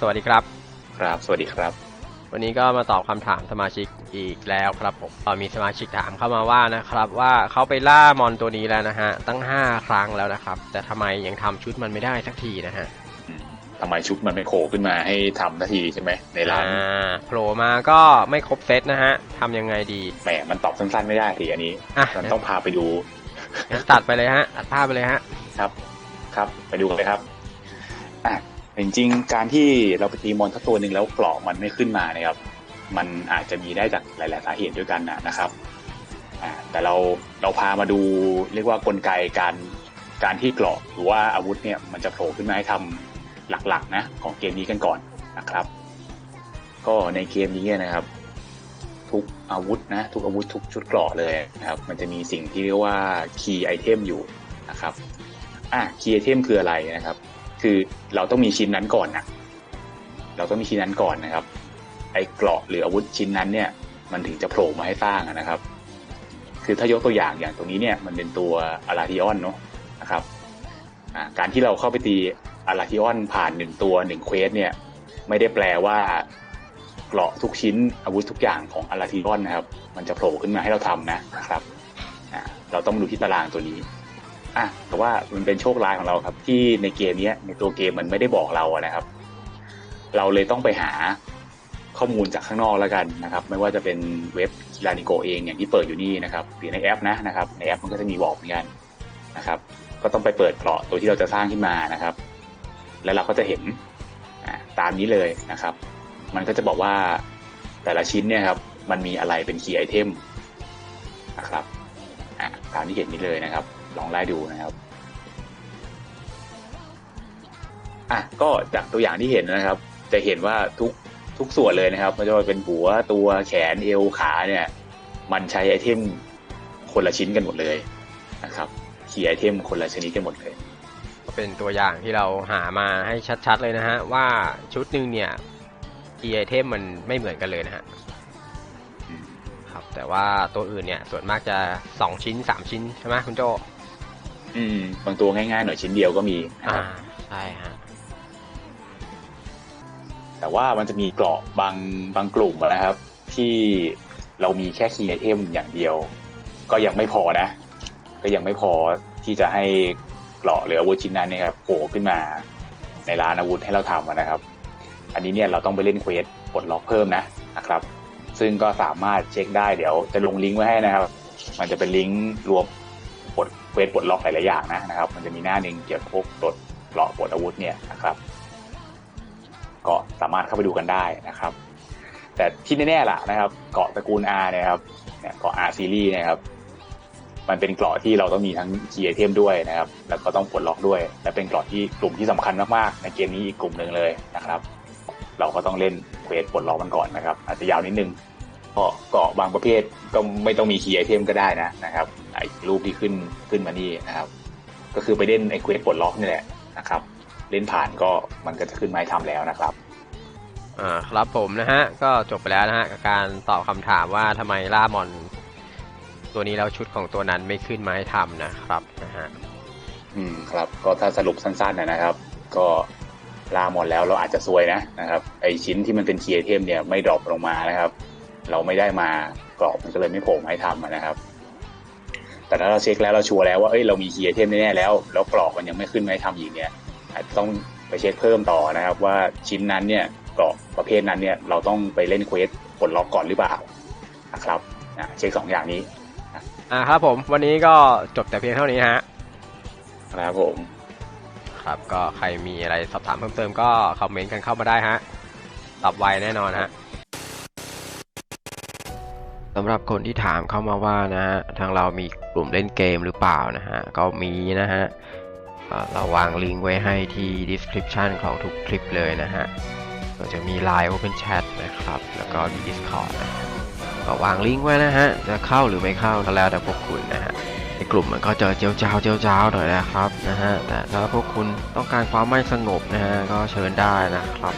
สวัสดีครับ ครับ สวัสดีครับ วันนี้ก็มาตอบคำถามสมาชิกอีกแล้วครับผมก็มีสมาชิกถามเข้ามาว่านะครับว่าเขาไปล่ามอนตัวนี้แล้วนะฮะตั้ง 5 ครั้งแล้วนะครับ แต่ทำไมยังทำชุดมันไม่ได้สักทีนะฮะอืมทำไมชุดมันไม่โผล่ขึ้นมาให้ทำนาทีใช่ไหมในร้านอ่าโผล่มาก็ไม่ครบเซตนะฮะทำยังไงดีแหมมันตอบสั้นๆไม่ได้ทีอันนี้อะมันต้องพาไปดูงั้นตัดไปเลยฮะตัดภาพไปเลยฮะครับ ครับไปดูกันเลยครับอะ จริงๆ การที่เราไปตีมอนทักตัวหนึ่งแล้วเกราะมันไม่ขึ้นมานะครับ มันอาจจะมีได้จากหลาย ๆ สาเหตุด้วยกันนะครับแต่เราเราพามาดูเรียกว่ากลไกการการที่เกราะหรือว่าอาวุธเนี่ยมันจะโผล่ขึ้นมาให้ทำหลักๆนะของเกมนี้กันก่อนนะครับ ก็ในเกมนี้นะครับ ทุกอาวุธนะทุกอาวุธทุกชุดเกราะเลยนะครับ มันจะมีสิ่งที่เรียกว่าคีย์ไอเทมอยู่นะครับอะคีย์ไอเทมคืออะไรนะครับ คือเราต้องมีชิ้นนั้นก่อนนะเราต้องมีชิ้นนั้นก่อนนะครับ ไอ้เกราะหรืออาวุธชิ้นนั้นเนี่ย มันถึงจะโผล่มาให้สร้างนะครับ คือถ้ายกตัวอย่างอย่างตรงนี้เนี่ยมันเป็นตัวอาราธิออนเนาะนะครับการที่เราเข้าไปตีอาราธิออนผ่านหนึ่งตัวหนึ่งเควสเนี่ย ไม่ได้แปลว่าเกราะทุกชิ้นอาวุธทุกอย่างของอาราธิออนนะครับ มันจะโผล่ขึ้นมาให้เราทำนะนะครับเราต้องดูที่ตารางตัวนี้ อะแต่ว่ามันเป็นโชคร้ายของเราครับ ที่ในเกมเนี้ยในตัวเกมมันไม่ได้บอกเราอะนะครับ เราเลยต้องไปหาข้อมูลจากข้างนอกแล้วกันนะครับ ไม่ว่าจะเป็นเว็บลานิโกเองอย่างที่เปิดอยู่นี่นะครับหรือในแอปนะนะครับในแอปมันก็จะมีบอกเหมือนกันนะครับ ก็ต้องไปเปิดเกราะตัวที่เราจะสร้างขึ้นมานะครับ แล้วเราก็จะเห็นตามนี้เลยนะครับ มันก็จะบอกว่าแต่ละชิ้นเนี่ยครับมันมีอะไรเป็นคีย์ไอเทมนะครับตามที่เห็นนี้เลยนะครับ ลองไล่ดูนะครับอะก็จากตัวอย่างที่เห็นนะครับ จะเห็นว่าทุกทุกส่วนเลยนะครับไม่ว่าจะเป็นหัวตัวแขนเอวขาเนี่ย มันใช้ไอเทมคนละชิ้นกันหมดเลยนะครับคีย์ไอเทมคนละชนิดกันหมดเลยก็เป็นตัวอย่างที่เราหามาให้ชัดๆเลยนะฮะว่าชุดหนึ่งเนี่ยทีไอเทมมันไม่เหมือนกันเลยนะฮะอืมครับแต่ว่าตัวอื่นเนี่ยส่วนมากจะ 2 ชิ้น 3 ชิ้นใช่ไหมคุณโจ อืมบางตัวง่ายๆหน่อยชิ้นเดียวก็มีนะอ่าครับใช่ฮะแต่ว่ามันจะมีเกราะบางบางกลุ่มนะครับ ที่เรามีแค่คีย์ไอเทมอย่างเดียว ก็ยังไม่พอนะ ก็ยังไม่พอที่จะให้เกราะหรืออาวุธชิ้นนั้นเนยครับโผล่ขึ้นมาในร้านอาวุธให้เราทำอะนะครับ อันนี้เนี่ยเราต้องไปเล่นเควสปลดล็อกเพิ่มนะนะครับ ซึ่งก็สามารถเช็คได้เดี๋ยวจะลงลิงก์ไว้ให้นะครับ มันจะเป็นลิงก์รวม ปลดเวสปลดล็อกหลายๆอย่างนะนะครับ มันจะมีหน้าหนึ่งเกี่ยวกับพวกปลดเกราะปลดอาวุธเนี่ยนะครับก็สามารถเข้าไปดูกันได้นะครับ แต่ที่แน่ๆล่ะนะครับ เกาะตระกูล R นี่ยครับเนี่ยเกาะ R ซีรีส์นะครับ มันเป็นเกราะที่เราต้องมีทั้งคีย์เทมด้วยนะครับ แล้วก็ต้องปลดล็อกด้วย และเป็นเกราะที่กลุ่มที่สำคัญมากๆในเกมนี้อีกกลุ่มหนึ่งเลยนะครับ เราก็ต้องเล่นเควสปลดล็อกมันก่อนนะครับ อาจจะยาวนิดนึงก็เกาะบางประเภทก็ไม่ต้องมีคีย์เทมก็ได้นะนะครับ รูปที่ขึ้นขึ้นมานี่นะครับ ก็คือไปเล่นไอ้เควสปลดล็อกนี่แหละนะครับ เล่นผ่านก็มันก็จะขึ้นมาให้ทำแล้วนะครับอ่าครับผมนะฮะก็จบไปแล้วนะฮะกับการตอบคำถามว่าทำไมล่ามอน ตัวนี้แล้วชุดของตัวนั้นไม่ขึ้นมาให้ทำนะครับนะฮะอืมครับ ก็ถ้าสรุปสั้นๆนะครับ ก็ลาหมดแล้วเราอาจจะซวยนะนะครับไอชิ้นที่มันเป็นคีย์ไอเทมเนี่ยไม่ดรอปลงมานะครับ เราไม่ได้มากรอบมันก็เลยไม่โผล่มาให้ทำอะนะครับ แต่ถ้าเราเช็คแล้วเราชัวร์แล้วว่าเอ้ยเรามีคีย์ไอเทมแน่ๆแล้ว แล้วกรอบมันยังไม่ขึ้นมาให้ทำอีกเนี่ยอาจจะต้องไปเช็คเพิ่มต่อนะครับ ว่าชิ้นนั้นเนี่ยกรอบประเภทนั้นเนี่ยเราต้องไปเล่นเควสปลดล็อกก่อนหรือเปล่านะครับนะเช็คสองอย่างนี้อ่าครับผมวันนี้ก็จบแต่เพียงเท่านี้ฮะนะครับผมครับก็ใครมีอะไรสอบถามเพิ่มเติมก็คอมเมนต์กันเข้ามาได้ฮะตอบไวแน่นอนฮะ สำหรับคนที่ถามเข้ามาว่านะฮะทางเรามีกลุ่มเล่นเกมหรือเปล่านะฮะก็มีนะฮะเราวางลิงก์ไว้ให้ที่ description ของทุกคลิปเลยนะฮะก็จะมี Line Open Chat นะครับ แล้วก็มี Discord นะฮะก็วางลิงก์ไว้นะฮะจะเข้าหรือไม่เข้าก็แล้วแต่พวกคุณนะฮะในกลุ่มมันก็จะเจียวจ้าวเจียวจ้าวหน่อยนะครับนะฮะแต่ถ้าพวกคุณต้องการความไม่สงบนะฮะก็เชิญได้นะครับ